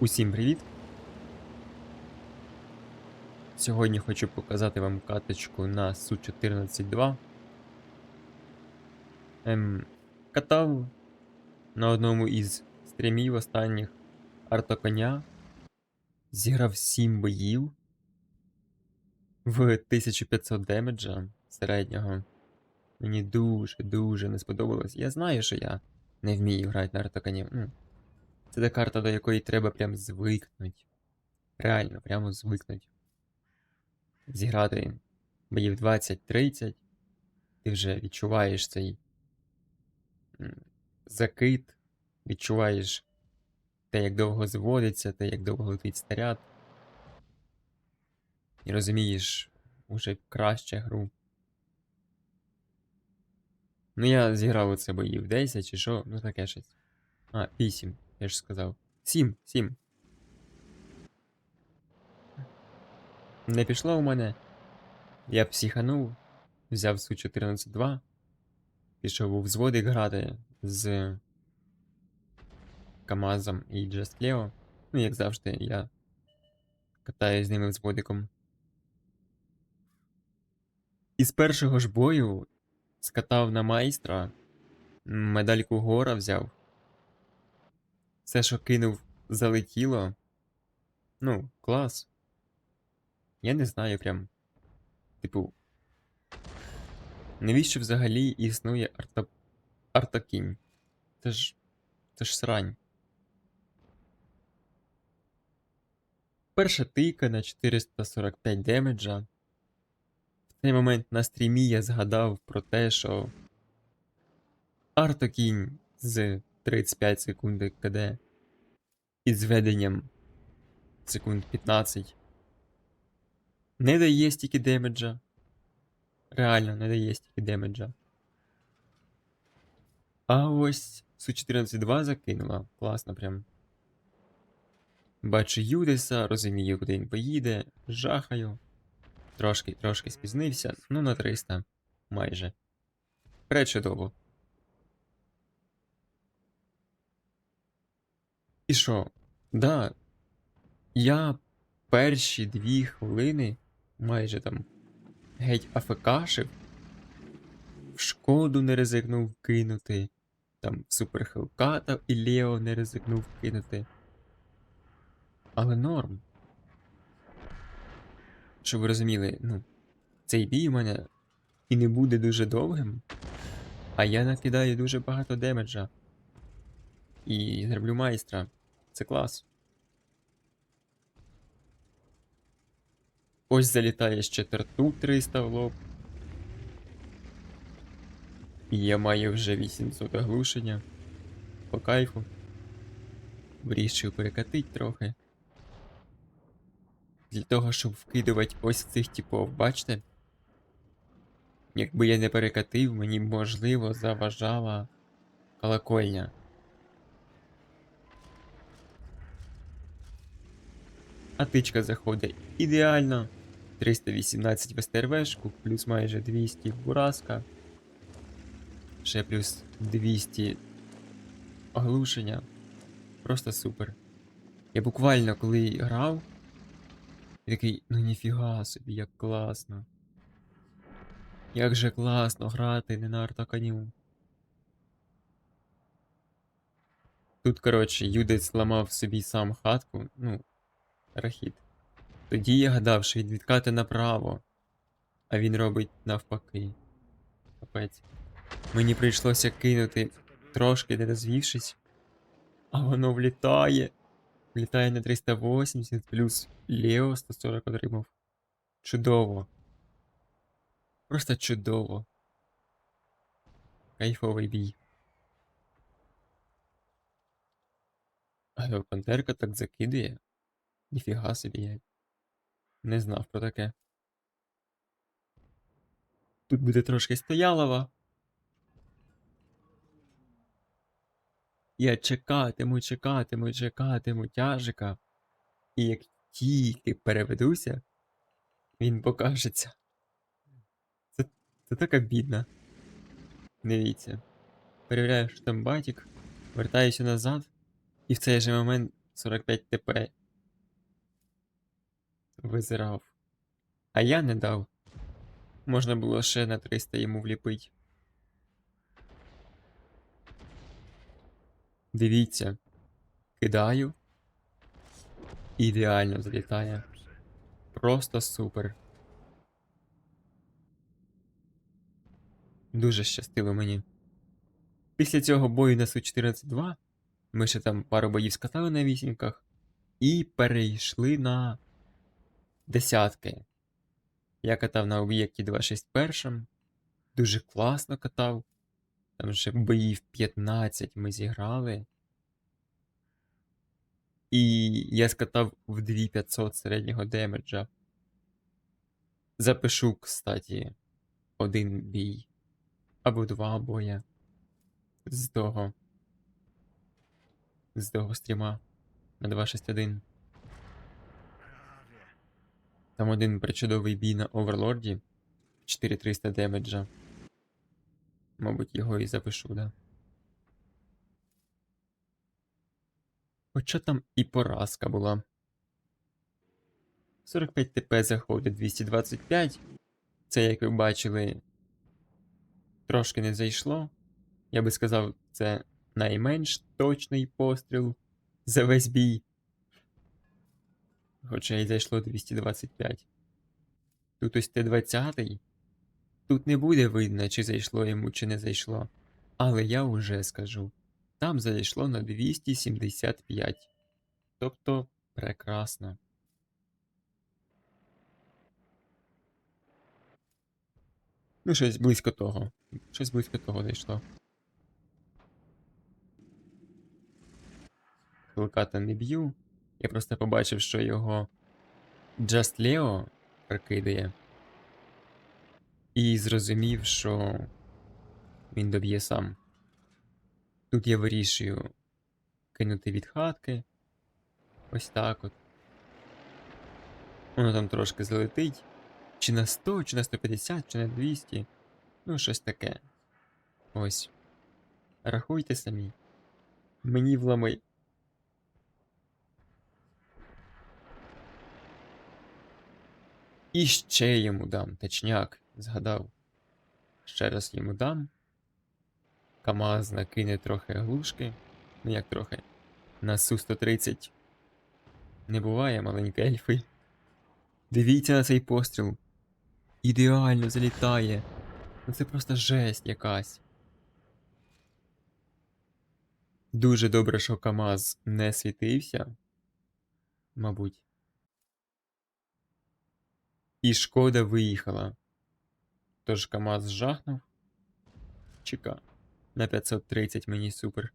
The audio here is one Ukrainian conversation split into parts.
Усім привіт! Сьогодні хочу показати вам каточку на Су-14-2. Ем, катав на одному із стрімів останніх артоконя. Зіграв 7 боїв в 1500 демеджа середнього. Мені дуже-дуже не сподобалось. Я знаю, що я не вмію грати на артоконі. Це та карта, до якої треба прям звикнути. Реально, прямо звикнути. Зіграти боїв 20-30, ти вже відчуваєш цей закид, відчуваєш те, як довго зводиться, те, як довго летить снаряд. І розумієш уже краще гру. Ну, я зіграв оце боїв 10 чи що, ну таке щось. А, 8, я ж сказав. 7, 7. Не пішло у мене. Я психанув, взяв су 14-2, пішов у взводик грати з КАМАЗом і Just Leo. Ну, як завжди, я катаюсь з ними взводиком. І з першого ж бою скатав на майстра, медальку гора взяв. Все, що кинув, залетіло. Ну, клас. Я не знаю прям. Типу. Навіщо взагалі існує арта... артакінь? Це ж. Це ж срань. Перша тика на 445 демеджа. В цей момент на стрімі я згадав про те, що Артокінь з 35 секунд КД із введенням секунд 15 не дає стільки демеджа. Реально не дає стільки демеджа. А ось Су-14-2 закинула. Класно прям. Бачу Юдеса, розумію, куди він поїде, жахаю. Трошки, трошки спізнився, ну на 300 майже. Пречудово. І що? Да, я перші дві хвилини майже там геть афекашив, в шкоду не ризикнув кинути, там супер Хелката і Лео не ризикнув кинути. Але норм. Щоб ви розуміли, ну, цей бій у мене і не буде дуже довгим, а я накидаю дуже багато демеджа. І зроблю майстра. Це клас. Ось залітає ще терту 300 в лоб. І я маю вже 800 оглушення. По кайфу. Вирішив перекатить трохи. Для того, щоб вкидувати ось цих типов, бачите? Якби я не перекатив, мені можливо заважала колокольня. А тичка заходить ідеально. 318 в СТРВшку, плюс майже 200 в Бураска. Ще плюс 200 оглушення. Просто супер. Я буквально коли грав, я такий, ну ніфіга собі, як класно. Як же класно грати не на артаканю. Тут, коротше, Юдець зламав собі сам хатку, ну, рахіт. Тоді я гадав, що він відкати направо, а він робить навпаки. Капець. Мені прийшлося кинути трошки не розвівшись, а воно влітає. Влітає на 380 плюс Лео 140 отримав. Чудово. Просто чудово. Кайфовий бій. Але Пантерка так закидує. Ніфіга собі я не знав про таке. Тут буде трошки стоялова. Я чекатиму, чекатиму, чекатиму тяжика. І як тільки переведуся, він покажеться. Це, це така бідна. Дивіться. Перевіряю, що там батік, вертаюся назад, і в цей же момент 45 ТП. Визирав. А я не дав. Можна було ще на 300 йому вліпить. Дивіться. Кидаю. Ідеально залітає. Просто супер. Дуже щастило мені. Після цього бою на Су-14-2 ми ще там пару боїв скатали на вісімках і перейшли на десятки. Я катав на об'єкті 261. Дуже класно катав. Там вже боїв 15 ми зіграли. І я скатав в 2500 середнього демеджа. Запишу, кстати, один бій. Або два боя. З того. З того стріма на 261. Там один причудовий бій на Оверлорді. 4300 демеджа. Мабуть, його і запишу, да. Хоча там і поразка була. 45 ТП заходить 225. Це, як ви бачили, трошки не зайшло. Я би сказав, це найменш точний постріл за весь бій. Хоча й зайшло 225. Тут ось Т-20. Тут не буде видно, чи зайшло йому, чи не зайшло. Але я вже скажу. Там зайшло на 275. Тобто прекрасно. Ну, щось близько того. Щось близько того зайшло. Хилката не б'ю. Я просто побачив, що його Just Leo прокидає. І зрозумів, що він доб'є сам. Тут я вирішую кинути від хатки. Ось так от. Воно там трошки залетить. Чи на 100, чи на 150, чи на 200. Ну, щось таке. Ось. Рахуйте самі. Мені влами. І ще йому дам, точняк, згадав. Ще раз йому дам. КамАЗ накине трохи глушки. Ну як трохи. На Су-130 не буває маленькі ельфи. Дивіться на цей постріл. Ідеально залітає. Ну це просто жесть якась. Дуже добре, що КамАЗ не світився. Мабуть. І шкода виїхала. Тож КамАЗ жахнув. Чека. На 530 мені супер.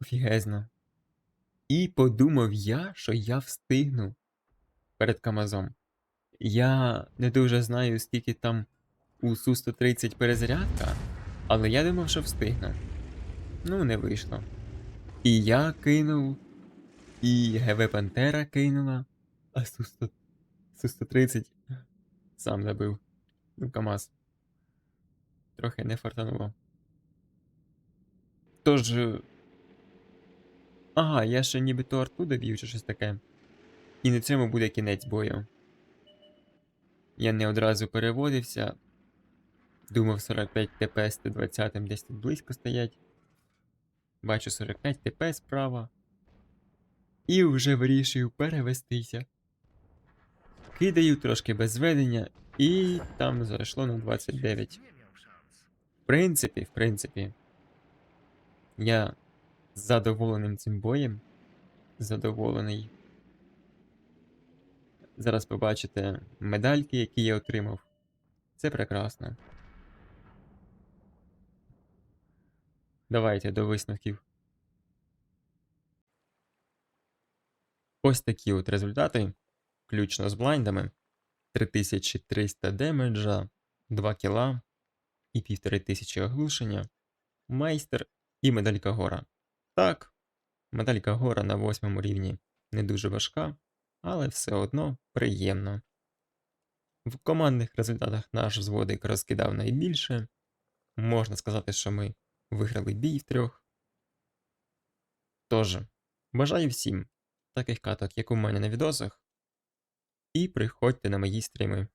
Офігезно. І подумав я, що я встигну перед КамАЗом. Я не дуже знаю, скільки там у Су-130 перезарядка, але я думав, що встигну. Ну, не вийшло. І я кинув, і ГВ Пантера кинула, а Су-100 Су-130 сам забив. Ну, КамАЗ. Трохи не фартануло. Тож. е, Ага, я ще нібито арту доб'ю чи щось таке. І на цьому буде кінець бою. Я не одразу переводився. Думав 45 ТП з Т-20 десь тут близько стоять. Бачу 45 ТП справа. І вже вирішую перевестися. Кидаю трошки без ведення, і там зайшло на 29. В принципі, в принципі, я задоволеним цим боєм. Задоволений. Зараз побачите медальки, які я отримав. Це прекрасно. Давайте до висновків. Ось такі от результати, включно з блайндами. 3300 демеджа, 2 кіла і 1500 оглушення, майстер і медалька гора. Так, медалька гора на восьмому рівні не дуже важка, але все одно приємно. В командних результатах наш взводик розкидав найбільше. Можна сказати, що ми виграли бій в трьох. Тож, Бажаю всім таких каток, як у мене на відосах. І приходьте на мої стріми.